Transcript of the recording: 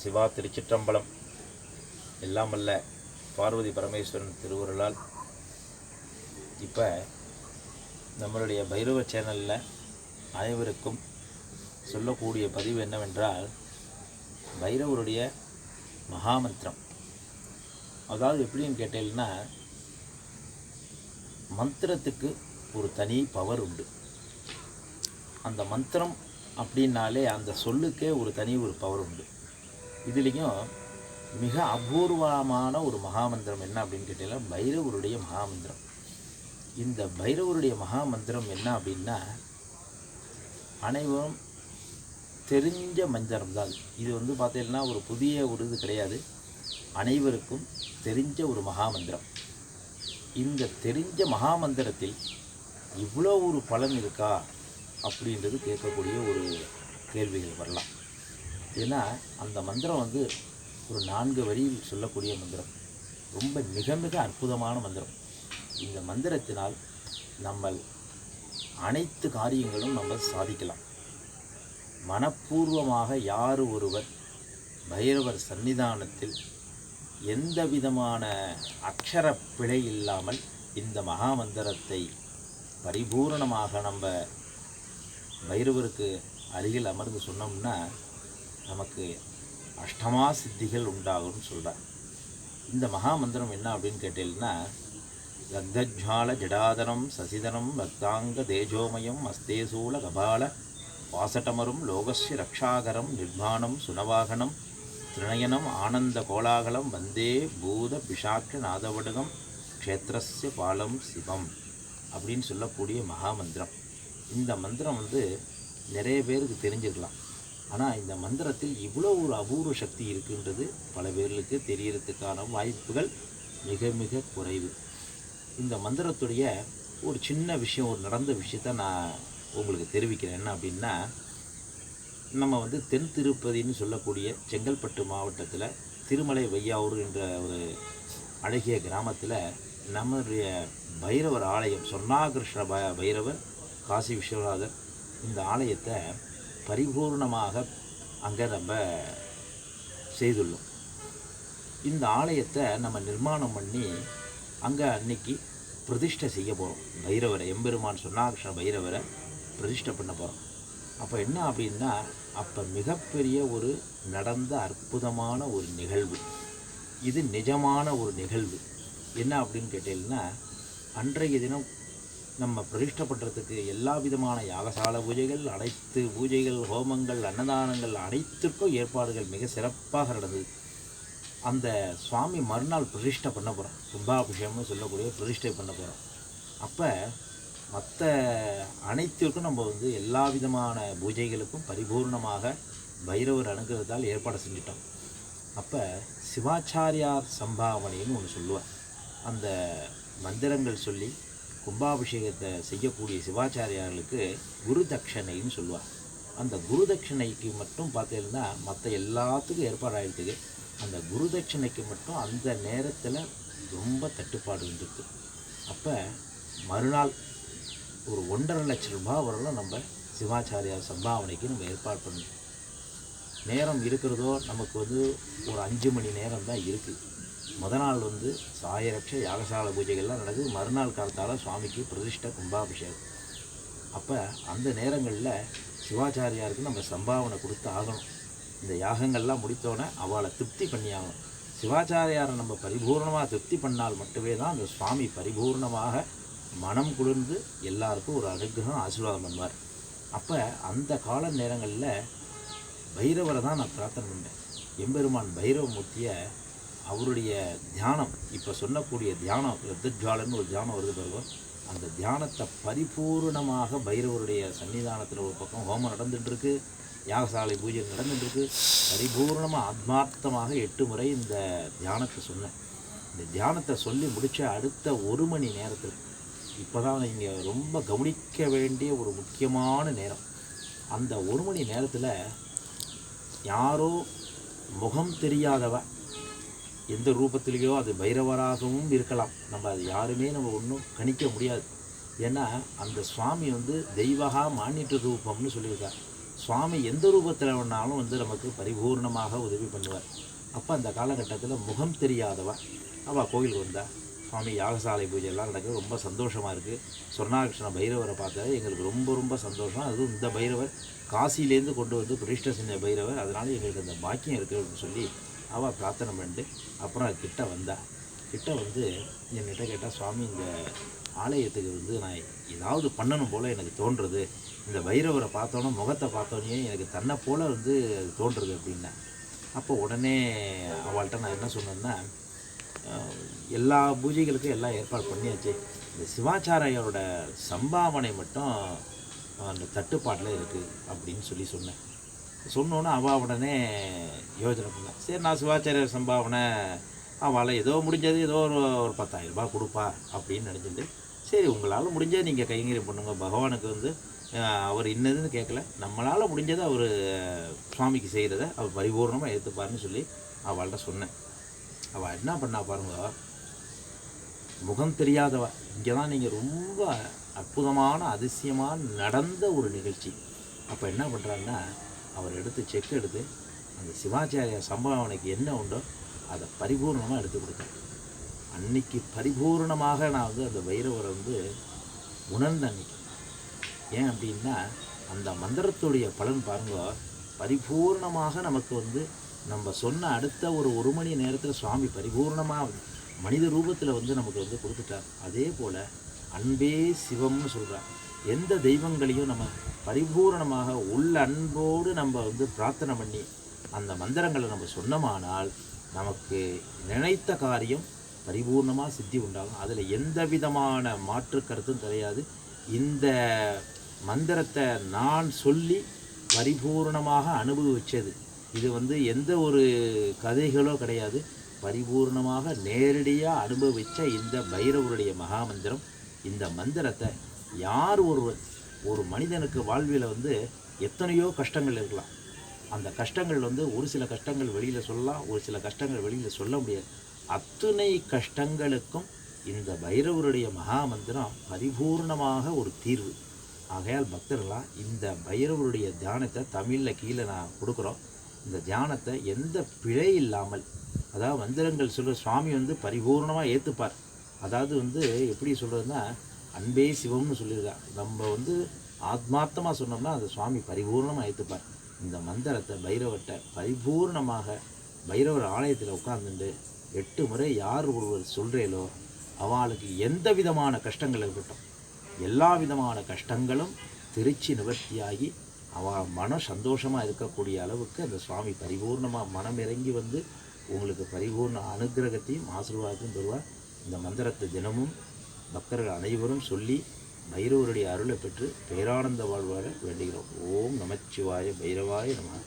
சிவா திருச்சிற்றம்பலம். எல்லாம் பார்வதி பரமேஸ்வரன் திருவுருளால். இப்போ நம்மளுடைய பைரவ சேனலில் அனைவருக்கும் சொல்லக்கூடிய பதிவு என்னவென்றால் பைரவருடைய மகாமந்திரம். அதாவது எப்படின்னு கேட்டீங்கன்னா மந்திரத்துக்கு ஒரு தனி பவர் உண்டு. அந்த மந்திரம் அப்படின்னாலே அந்த சொல்லுக்கே ஒரு தனி ஒரு பவர் உண்டு. இதுலேயும் மிக அபூர்வமான ஒரு மகாமந்திரம் என்ன அப்படின்னு கேட்டீங்கன்னா பைரவருடைய மகாமந்திரம். இந்த பைரவருடைய மகாமந்திரம் என்ன அப்படின்னா அனைவரும் தெரிஞ்ச மந்திரம் தான் இது வந்து பார்த்தீங்கன்னா ஒரு புதிய ஒரு இது கிடையாது. அனைவருக்கும் தெரிஞ்ச ஒரு மகாமந்திரம். இந்த தெரிஞ்ச மகாமந்திரத்தில் இவ்வளோ ஒரு பலன் இருக்கா அப்படின்றது கேட்கக்கூடிய ஒரு கேள்விகள் வரலாம். ஏன்னா அந்த மந்திரம் வந்து ஒரு நான்கு வரியில் சொல்லக்கூடிய மந்திரம். ரொம்ப மிக மிக அற்புதமான மந்திரம். இந்த மந்திரத்தினால் நம்ம அனைத்து காரியங்களும் நம்ம சாதிக்கலாம். மனப்பூர்வமாக யார் ஒருவர் பைரவர் சன்னிதானத்தில் எந்த விதமான அக்ஷர பிழை இல்லாமல் இந்த மகாமந்திரத்தை பரிபூரணமாக நம்ம பைரவருக்கு அருகில் அமர்ந்து சொன்னோம்னா நமக்கு அஷ்டமா சித்திகள் உண்டாகும்னு சொல்கிறார் இந்த மகாமந்திரம் என்ன அப்படின்னு கேட்டீங்கன்னா ரத்தஜ்வால ஜடாதனம் சசிதனம் ரக்தாங்க தேஜோமயம் அஸ்தேசூல கபால வாசட்டமரும் லோகஸ்ய ரக்ஷாகரம் நிர்மாணம் சுனவாகனம் திரிணயனம் ஆனந்த கோலாகலம் வந்தே பூத பிஷாட்ச நாதவடகம் க்ஷேத்திரஸ்ய பாலம் சிவம் அப்படின்னு சொல்லக்கூடிய மகாமந்திரம் இந்த மந்திரம் வந்து நிறைய பேருக்கு தெரிஞ்சுக்கலாம். ஆனால் இந்த மந்திரத்தில் இவ்வளோ ஒரு அபூர்வ சக்தி இருக்குன்றது பல பேர்களுக்கு தெரியறதுக்கான வாய்ப்புகள் மிக மிக குறைவு. இந்த மந்திரத்துடைய ஒரு சின்ன விஷயம் ஒரு நடந்த விஷயத்த நான் உங்களுக்கு தெரிவிக்கிறேன். என்ன அப்படின்னா நம்ம வந்து தென் திருப்பதின்னு சொல்லக்கூடிய செங்கல்பட்டு மாவட்டத்தில் திருமலை வையாவூர் என்ற ஒரு அழகிய கிராமத்தில் நம்மளுடைய பைரவர் ஆலயம் சொர்ணாகிருஷ்ண ப பைரவர் காசி விஸ்வநாதர் இந்த ஆலயத்தை பரிபூர்ணமாக அங்கே நம்ம செய்துள்ளோம். இந்த ஆலயத்தை நம்ம நிர்மாணம் பண்ணி அங்கே அன்னைக்கு பிரதிஷ்டை செய்ய போகிறோம் பைரவரை எம்பெருமான் சொன்னாகிருஷ்ண பைரவரை பிரதிஷ்டை பண்ண போகிறோம் அப்போ என்ன அப்படின்னா அப்போ மிகப்பெரிய ஒரு நடந்த அற்புதமான ஒரு நிகழ்வு. இது நிஜமான ஒரு நிகழ்வு. என்ன அப்படின்னு கேட்டீங்கன்னா அன்றைய தினம் நம்ம பிரதிஷ்டை பண்ணுறதுக்கு எல்லா விதமான யாகசால பூஜைகள் அனைத்து பூஜைகள் ஹோமங்கள் அன்னதானங்கள் அனைத்திற்கும் ஏற்பாடுகள் மிக சிறப்பாக நடந்தது. அந்த சுவாமி மறுநாள் பிரதிஷ்டை பண்ண போகிறோம் கும்பாபிஷேகம்னு சொல்லக்கூடிய பிரதிஷ்டை பண்ண போகிறோம் அப்போ மற்ற அனைத்திற்கும் நம்ம வந்து எல்லா விதமான பூஜைகளுக்கும் பரிபூர்ணமாக பைரவர் அணுகிறதால் ஏற்பாடு செஞ்சிட்டோம். அப்போ சிவாச்சாரியார் சம்பாவனைன்னு ஒன்று சொல்லுவார். அந்த மந்திரங்கள் சொல்லி கும்பாபிஷேகத்தை செய்யக்கூடிய சிவாச்சாரியார்களுக்கு குரு தட்சணைன்னு சொல்லுவார் அந்த குரு தட்சணைக்கு மட்டும் பார்த்தீங்கன்னா மற்ற எல்லாத்துக்கும் ஏற்பாடு அந்த குரு தட்சணைக்கு மட்டும் அந்த நேரத்தில் ரொம்ப தட்டுப்பாடு இருந்திருக்கு. அப்போ மறுநாள் ஒரு ஒன்றரை லட்ச ரூபாய் வரலாம் நம்ம சிவாச்சாரியார் சம்பாவனைக்கு நம்ம ஏற்பாடு பண்ணணும். நேரம் இருக்கிறதோ நமக்கு வந்து ஒரு அஞ்சு மணி நேரம் தான் இருக்குது முத நாள் வந்து சாயரட்ச யாகசால பூஜைகள்லாம் நடக்குது. மறுநாள் காலத்தால் சுவாமிக்கு பிரதிஷ்ட கும்பாபிஷேகம். அப்போ அந்த நேரங்களில் சிவாச்சாரியாருக்கு நம்ம சம்பாவனை கொடுத்து ஆகணும். இந்த யாகங்கள்லாம் முடித்தோடனே அவளை திருப்தி பண்ணி ஆகணும் சிவாச்சாரியாரை நம்ம பரிபூர்ணமாக திருப்தி பண்ணால் மட்டுமே தான் அந்த சுவாமி பரிபூர்ணமாக மனம் குளிர்ந்து எல்லாருக்கும் ஒரு அனுகிரகம் ஆசீர்வாதம் பண்ணுவார். அப்போ அந்த கால நேரங்களில் பைரவரை தான் நான் பிரார்த்தனை பண்ணேன். எம்பெருமான் பைரவமூர்த்தியை அவருடைய தியானம் இப்போ சொல்லக்கூடிய தியானம் ரத்தஜ்வாலன்னு ஒரு தியானம் வருது பாருங்க. அந்த தியானத்தை பரிபூர்ணமாக பைரவருடைய சன்னிதானத்தில் ஒரு பக்கம் ஹோமம் நடந்துட்டுருக்கு யாகசாலை பூஜை நடந்துட்டுருக்கு. பரிபூர்ணமாக ஆத்மார்த்தமாக எட்டு முறை இந்த தியானத்தை சொன்னேன். இந்த தியானத்தை சொல்லி முடித்த அடுத்த ஒரு மணி நேரத்தில் இப்போ தான் இங்கே ரொம்ப கவனிக்க வேண்டிய ஒரு முக்கியமான நேரம். அந்த ஒரு மணி நேரத்தில் யாரோ முகம் தெரியாதவ எந்த ரூபத்திலேயோ அது பைரவராகவும் இருக்கலாம். நம்ம அது யாருமே நம்ம ஒன்றும் கணிக்க முடியாது. ஏன்னா அந்த சுவாமி வந்து தெய்வகா மானிட்ட ரூபம்னு சொல்லியிருக்கார். சுவாமி எந்த ரூபத்தில் வேணாலும் வந்து நமக்கு பரிபூர்ணமாக உதவி பண்ணுவார். அப்போ அந்த காலகட்டத்தில் முகம் தெரியாதவன். அவள் கோயிலுக்கு வந்தா சுவாமி யாகசாலை பூஜை எல்லாம் நடக்குது ரொம்ப சந்தோஷமாக இருக்குது சொர்ணாகிருஷ்ண பைரவரை பார்த்தா எங்களுக்கு ரொம்ப ரொம்ப சந்தோஷம். அதுவும் இந்த பைரவர் காசிலேருந்து கொண்டு வந்து பிரதிஷ்ட செஞ்ச பைரவர். அதனால் எங்களுக்கு அந்த பாக்கியம் இருக்குது அப்படின்னு சொல்லி அவள் பிரார்த்தனை பண்ணிட்டு அப்புறம் அது கிட்ட வந்தா. கிட்ட வந்து என்கிட்ட கேட்டால் சுவாமி இந்த ஆலயத்துக்கு வந்து நான் ஏதாவது பண்ணணும் போல் எனக்கு தோன்றுறது இந்த வைரவரை பார்த்தோன்னே முகத்தை பார்த்தோன்னே எனக்கு தன்னை போல் வந்து அது தோன்றுறது அப்படின்னேன் அப்போ உடனே அவள்கிட்ட நான் என்ன சொன்னேன்னா எல்லா பூஜைகளுக்கும் எல்லாம் ஏற்பாடு பண்ணியாச்சு. இந்த சிவாச்சாரியாரோட சம்பாவனை மட்டும் அந்த தட்டுப்பாட்டில் இருக்குது அப்படின்னு சொல்லி சொன்னேன். சொன்னோன்னே அவள் உடனே யோசனை பண்ணேன் சரி நான் சிவாச்சாரியர் சம்பாவனை அவளை ஏதோ முடிஞ்சது ஏதோ ஒரு ஒரு பத்தாயிரம் ரூபாய் கொடுப்பா அப்படின்னு நினச்சிட்டு சரி உங்களால் முடிஞ்சதை நீங்கள் கைங்கரியம் பண்ணுங்க. பகவானுக்கு வந்து அவர் இன்னதுன்னு கேட்கல. நம்மளால் முடிஞ்சதை அவர் சுவாமிக்கு செய்கிறத அவர் பரிபூர்ணமாக எடுத்துப்பாருன்னு சொல்லி அவள்கிட்ட சொன்னேன். அவள் என்ன பண்ணா பாருங்க முகம் தெரியாதவ. இங்கே தான் நீங்கள் ரொம்ப அற்புதமான அதிசயமாக நடந்த ஒரு நிகழ்ச்சி. அப்போ என்ன பண்ணுறாங்கன்னா அவர் எடுத்து செக் எடுத்து அந்த சிவாச்சாரிய சம்பாவனைக்கு என்ன உண்டோ அதை பரிபூர்ணமாக எடுத்து கொடுத்தேன் அன்னைக்கு பரிபூர்ணமாக நான் வந்து அந்த வைரவரை வந்து உணர்ந்த அன்னைக்கு. ஏன் அப்படின்னா அந்த மந்திரத்துடைய பலன் பாருங்க பரிபூர்ணமாக நமக்கு வந்து நம்ம சொன்ன அடுத்த ஒரு ஒரு மணி நேரத்தில் சுவாமி பரிபூர்ணமாக மனித ரூபத்தில் வந்து நமக்கு வந்து கொடுத்துட்டார். அதே போல் அன்பே சிவம்னு சொல்கிறார் எந்த தெய்வங்களையும் நம்ம பரிபூரணமாக உள்ள அன்போடு நம்ம வந்து பிரார்த்தனை பண்ணி அந்த மந்திரங்களை நம்ம சொன்னமானால் நமக்கு நினைத்த காரியம் பரிபூர்ணமாக சித்தி உண்டாகும். அதில் எந்த விதமான மாற்று கருத்தும் கிடையாது. இந்த மந்திரத்தை நான் சொல்லி பரிபூர்ணமாக அனுபவிச்சது. இது வந்து எந்த ஒரு கதைகளோ கிடையாது. பரிபூர்ணமாக நேரடியாக அனுபவித்த இந்த பைரவருடைய மகாமந்திரம் இந்த மந்திரத்தை யார் ஒருவர் ஒரு மனிதனுக்கு வாழ்வில் வந்து எத்தனையோ கஷ்டங்கள் இருக்கலாம். அந்த கஷ்டங்கள் வந்து ஒரு சில கஷ்டங்கள் வெளியில் சொல்லலாம் ஒரு சில கஷ்டங்கள் வெளியில் சொல்ல முடியாது. அத்துணை கஷ்டங்களுக்கும் இந்த பைரவருடைய மகாமந்திரம் பரிபூர்ணமாக ஒரு தீர்வு. ஆகையால் பக்தர்களாக இந்த பைரவருடைய தியானத்தை தமிழில் கீழே நான் கொடுக்குறோம். இந்த தியானத்தை எந்த பிழை இல்லாமல் அதாவது மந்திரங்கள் சொல்கிற சுவாமி வந்து பரிபூர்ணமாக ஏற்றுப்பார் அதாவது வந்து எப்படி சொல்கிறதுன்னா அன்பே சிவம்னு சொல்லியிருக்கான் நம்ம வந்து ஆத்மார்த்தமாக சொன்னோம்னா அந்த சுவாமி பரிபூர்ணமாக ஏற்றுப்பார் இந்த மந்திரத்தை பைரவர்கிட்ட பரிபூர்ணமாக பைரவர் ஆலயத்தில் உட்காந்துட்டு எட்டு முறை யார் ஒருவர் சொல்கிறீங்களோ அவளுக்கு எந்த விதமான கஷ்டங்கள் இருக்கட்டும் எல்லா விதமான கஷ்டங்களும் திருச்சி நிவர்த்தியாகி அவள் மனம் சந்தோஷமாக இருக்கக்கூடிய அளவுக்கு அந்த சுவாமி பரிபூர்ணமாக மனம் இறங்கி வந்து உங்களுக்கு பரிபூர்ண அனுக்கிரகத்தையும் ஆசீர்வாதத்தையும் தருவார். இந்த மந்திரத்தை தினமும் பக்தர்கள் அனைவரும் சொல்லி பைரவருடைய அருளை பெற்று பேரானந்த வாழ்வார வேண்டுகிறோம். ஓம் நமச்சிவாய பைரவாய நம.